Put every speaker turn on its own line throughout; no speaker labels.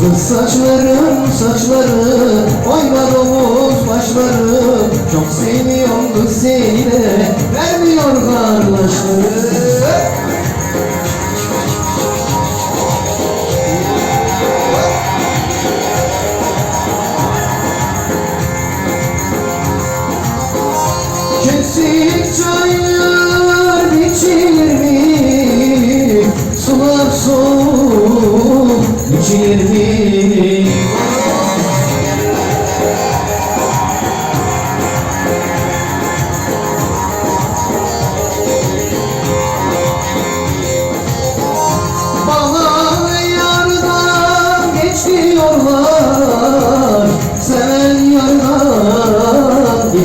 Kız saçlarım saçlarım Oynar omuz başlarım. Çok seviyorum kız seni de Vermiyor kardeşlerim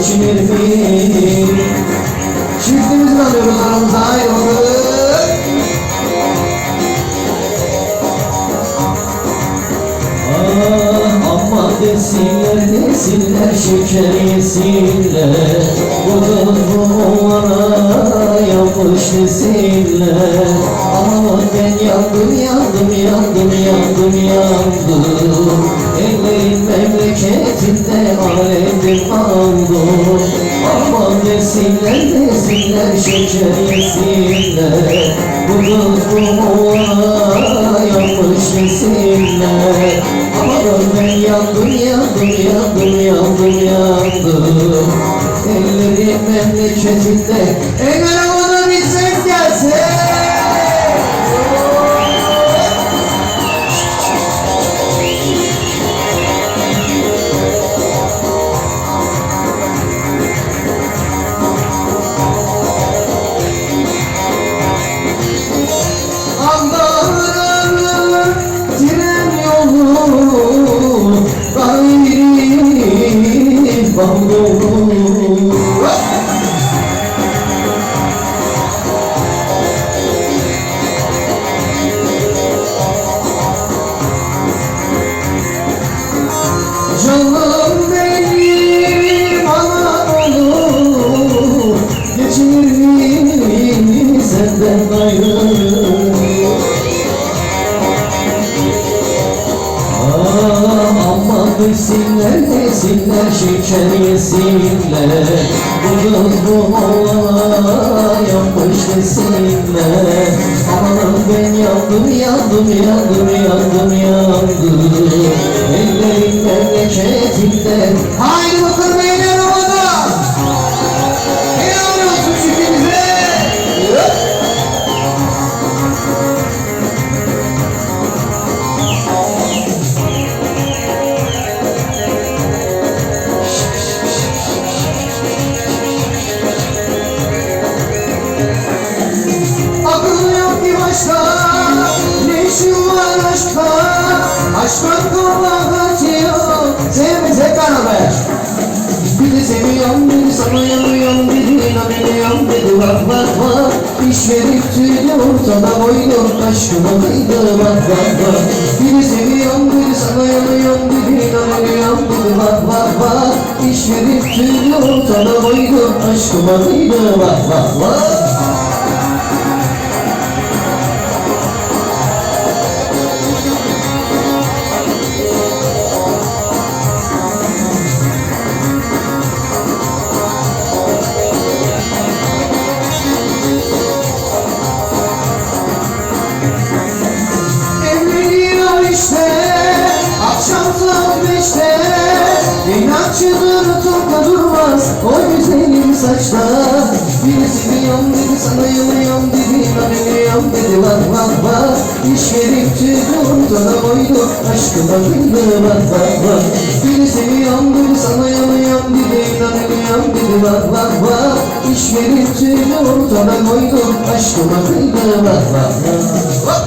geçinir mi? Çiftimizi alıyoruz aramıza ayrıldık Ah aman desinler desinler şeker yesinler Bu kız bu oğlana yapmış desinler Aman ben yandım yandım yandım yandım yandım. Ellerin memleketinde alemdir kaldım Aman desinler desinler şeker yesinler. Bu oğlana yapmış desinler Aman ben yandım yandım yandım yandım yandım Ellerin memleketinde Eğer ona Aman desinler desinler şeker yesinler. Bu kız bu oğlana yapmış desinler. Aman ben yandım yandım yandım yandım yandım. Ellerin memleketinde Haydi başka Ne işin var aşkta Aşktan kabahat yok Sevme tek beraber Biri seviyorum biri sana yanıyorum Biri inanıyorum biri bak bak bak İş verip tüylü ortada koydum Aşkıma kıydı bak bak bak Biri seviyorum biri sana yanıyorum Biri inanıyorum biri bak bak bak İş verip tüylü ortada koydum Aşkıma kıydı bak bak bak saçlar Biri seviyorum dedi sana yanıyorum dedi İnanıyorum dedi bak bak bak İş verip tüydü ortada koydu Aşkıma kıydı bak bak bak Biri seviyorum dedi sana yanıyorum dedi İnanıyorum dedi bak bak bak İş verip tüydü ortada koydu Aşkıma kıydı bak bak bak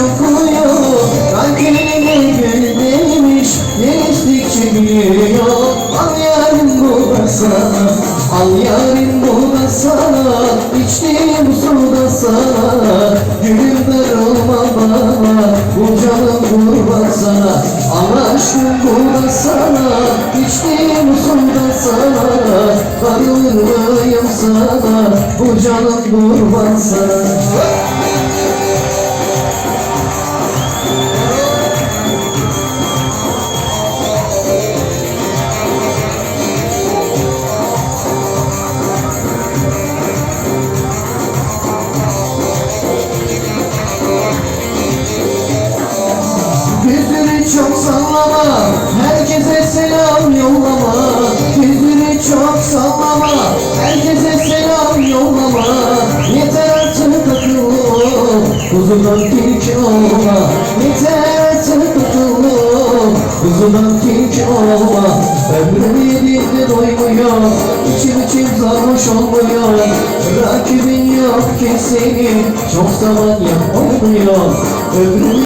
kokluyor Kalbine gül demiş Genişlikçe biliyor Al yarim bu Al yarim bu da sana İçtiğim su da sana Gülüm bana Bu canım kurban sana Al aşkım bu da sana İçtiğim su da sana Bu canım kurban sana Kuzudan tilki olma Ömrüm yediğinde doymuyor. İçim içim sarhoş olmuyor. Rakibin yok ki senin Çok zaman yap olmuyor